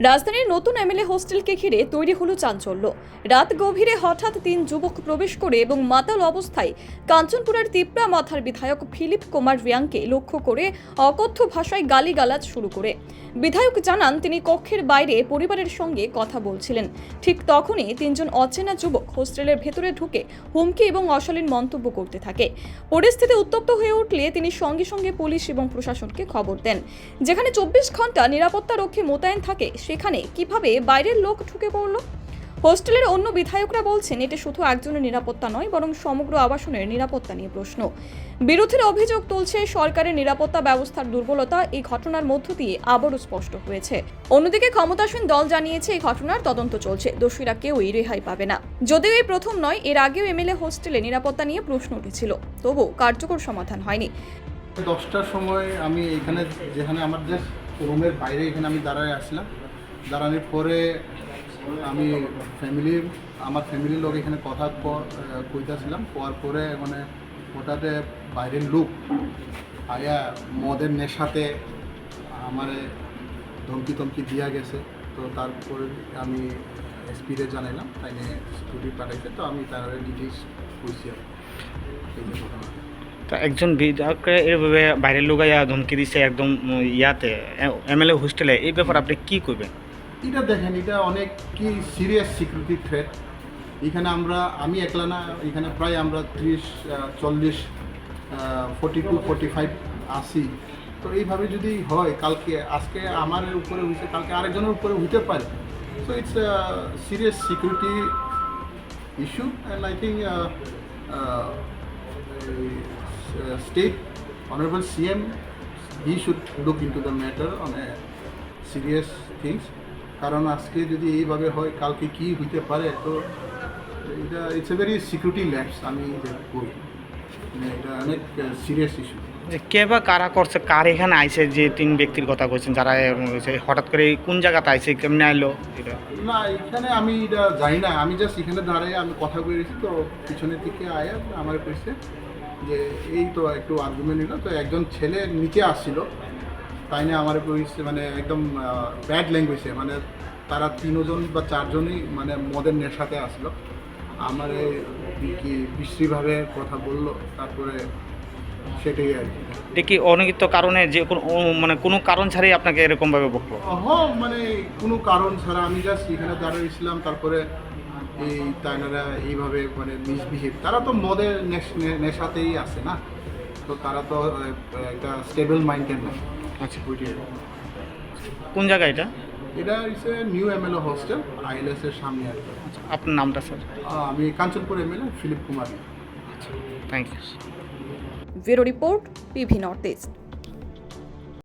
রাজধানীর নতুন এমএলএ হোস্টেলকে ঘিরে তৈরি হলো চাঞ্চল্য। রাত গভীরে হঠাৎ তিন যুবক প্রবেশ করে এবং মাতাল অবস্থায় কাঞ্চনপুরের তিপ্রা মাথার বিধায়ক ফিলিপ কুমার রিয়াংকে লক্ষ্য করে অকথ্য ভাষায় গালিগালাজ শুরু করে। বিধায়ক জানান, তিনি কক্ষের বাইরে পরিবারের সঙ্গে কথা বলছিলেন। ঠিক তখনই তিনজন অচেনা যুবক হোস্টেলের ভেতরে ঢুকে হুমকি এবং অশালীন মন্তব্য করতে থাকে। পরিস্থিতি উত্তপ্ত হয়ে উঠলে তিনি সঙ্গে সঙ্গে পুলিশ এবং প্রশাসনকে খবর দেন। যেখানে চব্বিশ ঘণ্টা নিরাপত্তা রক্ষী মোতায়েন থাকে সেখানে কীভাবে বাইরের লোক ঢুকে পড়ল? হোস্টেলের অন্য বিধায়করা বলছেন এটি শুধু একজনের নিরাপত্তা নয়, বরং সমগ্র আবাসনের নিরাপত্তা নিয়ে প্রশ্ন। বিরোধীর অভিযোগ তুলছে সরকারের নিরাপত্তা ব্যবস্থার দুর্বলতা, এই ঘটনার মধ্য দিয়ে আবারও স্পষ্ট হয়েছে। অন্যদিকে ক্ষমতাসীন দল জানিয়েছে, এই ঘটনার তদন্ত চলছে। দোষীরা কেউই রেহাই পাবে না। যদিও এই প্রথম নয়, এর আগেও এমএলএ হোস্টেলে নিরাপত্তা নিয়ে প্রশ্ন উঠেছিল। তবু কার্যকর সমাধান হয়নি। দশটার সময় আমি এখানে, যেখানে আমার যে রুমের বাইরে এখানে আমি দাঁড়ায় আসলাম। দাঁড়ানোর পরে আমি ফ্যামিলির আমার ফ্যামিলির লোক এখানে কথা কইতাছিলাম। কোয়ার পরে মানে ওটাতে বাইরের লোক আয়া মদের নেশাতে আমার ধমকি টমকি দিয়া গেছে। তো তারপরে আমি এসপিরে জানাইলাম তাই নিয়ে স্কুটি পাঠাইছে। তো আমি তার ডিটেলস কইছি তা একজন বিধায়ককে এইভাবে বাইরের লোক ধমকি দিছে একদম ইয়াতে এমএলএ হোস্টেলে, এই ব্যাপারে আপনি কি করবেন এটা দেখেন, এটা অনেক কি সিরিয়াস সিকিউরিটি থ্রেট এখানে আমরা, আমি একলা না, এখানে প্রায় আমরা ত্রিশ চল্লিশ ফোর্টি টু ফোর্টি ফাইভ আসি তো এইভাবে যদি হয়, কালকে, আজকে আমার উপরে হয়েছে কালকে আরেকজনের উপরে হইতে পারে। So it's serious security issue and I think state honourable CM he should look into the matter on a serious things কারণ আজকে যদি এইভাবে হয় কালকে কি হইতে পারে তো এটা it's a very security lapse আমি এটা করি মানে এটা অনেক সিরিয়াস ইস্যু যে কে বা কারা করছে কার এখানে আইছে যে তিন ব্যক্তির কথা কইছেন যারা হঠাৎ করে কোন জায়গাতে আইছে কেমনে আইলো এটা? না এখানে আমি এটা জানি না আমি জাস্ট এখানে দাঁড়িয়ে আমি কথা বলেছি তো পিছনের দিকে আয়া আমার কইছে যে এই তো একটু আর্গুমেন্ট নিল তো একজন ছেলে নিচে আসছিল তাই না আমার মানে একদম ব্যাড ল্যাঙ্গুয়েজে মানে তারা তিনজন বা চারজনই মানে মদের নেশাতে আসলো। আমার কি বিশ্রীভাবে কথা বলল তারপরে সেটাই আর কি। এটা কি কারণে যে কোনো মানে কোনো কারণ ছাড়াই আপনাকে এরকম ভাবে বকবো হ মানে কোনো কারণ ছাড়া। আমি জাস্ট এখানে দাঁড়িয়েছিলাম তারপরে এই তাইনারা এইভাবে মানে মিসবিহেভ তারা তো মদের নেশ- নেশাতেই আছে না? তো তারা তো একটা স্টেবল মাইন্ডের না আচ্ছা। কোন জায়গা এটা? এটা হচ্ছে নিউ এমএলও হোস্টেল আইএলএস এর সামনে আর কি। আপনার নামটা স্যার? আমি Kanchanpur MLA Philip Kumar. Thank you bureau report PV north east.